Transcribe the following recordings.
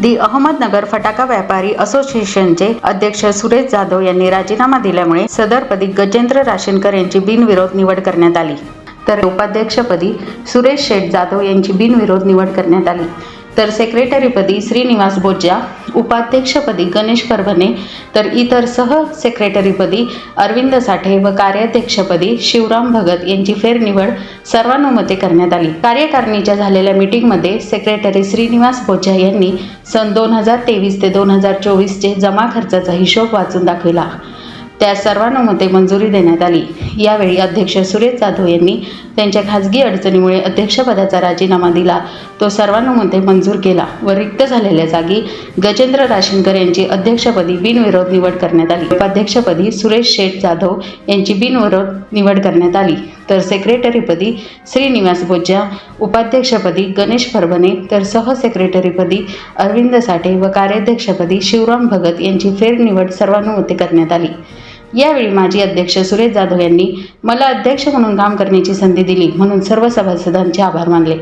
दी अहमदनगर फटाका व्यापारी असोसिएशनचे अध्यक्ष सुरेश जाधव यांनी राजीनामा दिल्यामुळे सदरपदी गजेंद्र राशनकर यांची बिनविरोध निवड करण्यात आली. तर उपाध्यक्षपदी सुरेश शेठ जाधव यांची बिनविरोध निवड करण्यात आली. तर सेक्रेटरीपदी श्रीनिवास बोज्या उपाध्यक्षपदी गणेश परभणे तर इतर सह सेक्रेटरीपदी अरविंद साठे व कार्याध्यक्षपदी शिवराम भगत यांची फेरनिवड सर्वानुमते करण्यात आली. कार्यकारिणीच्या झालेल्या मीटिंगमध्ये सेक्रेटरी श्रीनिवास बोज्या यांनी सन दोन हजार तेवीस ते दोन हजार चोवीसचे जमा खर्चाचा हिशोब वाचून दाखविला. त्या सर्वानुमते मंजुरी देण्यात आली. यावेळी अध्यक्ष सुरेश जाधव यांनी त्यांच्या खाजगी अडचणीमुळे अध्यक्षपदाचा राजीनामा दिला. तो सर्वानुमते मंजूर केला व रिक्त झालेल्या जागी गजेंद्र राशनकर यांची अध्यक्षपदी बिनविरोध निवड करण्यात आली. उपाध्यक्षपदी सुरेश शेठ जाधव यांची बिनविरोध निवड करण्यात आली. तर सेक्रेटरीपदी श्रीनिवास बोज्जा उपाध्यक्षपदी गणेश परभणे तर सहसेक्रेटरीपदी अरविंद साठे व कार्याध्यक्षपदी शिवराम भगत यांची फेरनिवड सर्वानुमते करण्यात आली. यावेळी माजी अध्यक्ष सुरेश जाधव यांनी मला अध्यक्ष म्हणून काम करण्याची संधी दिली म्हणून सर्व सभासदांचे आभार मानले.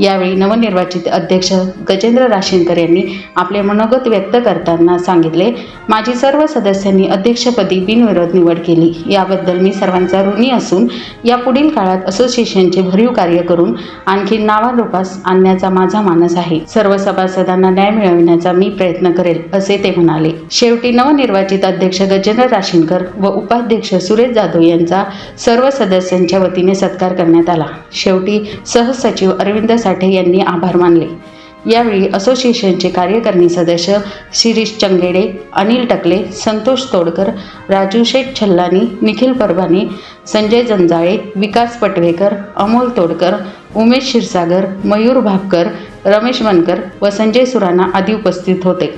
यावेळी नवनिर्वाचित अध्यक्ष गजेंद्र राशींकर यांनी आपले मनोगत व्यक्त करताना सांगितले माझी सर्व सदस्यांनी अध्यक्षपदी बिनविरोध निवड केली. याबद्दल मी सर्वांचा ऋणी असून यापुढील काळात असोसिएशनचे भरीव कार्य करून आणखी नावालोपास आणण्याचा माझा मानस आहे. सर्व सभासदांना न्याय मिळविण्याचा मी प्रयत्न करेल असे ते म्हणाले. शेवटी नवनिर्वाचित अध्यक्ष गजेंद्र व उपाध्यक्ष सुरेश जाधव यांचा सर्व सदस्यांच्या वतीने सत्कार करण्यात आला. शेवटी सहसचिव अरविंद साठे यांनी आभार मानले. यावेळी असोसिएशनचे कार्यकारिणी सदस्य शिरीष चंगेडे अनिल टकले संतोष तोडकर राजू शेठ छल्लानी निखिल परभानी संजय जंजाळे विकास पटवेकर अमोल तोडकर उमेश क्षीरसागर मयूर भापकर रमेश मनकर व संजय सुराणा आदी उपस्थित होते.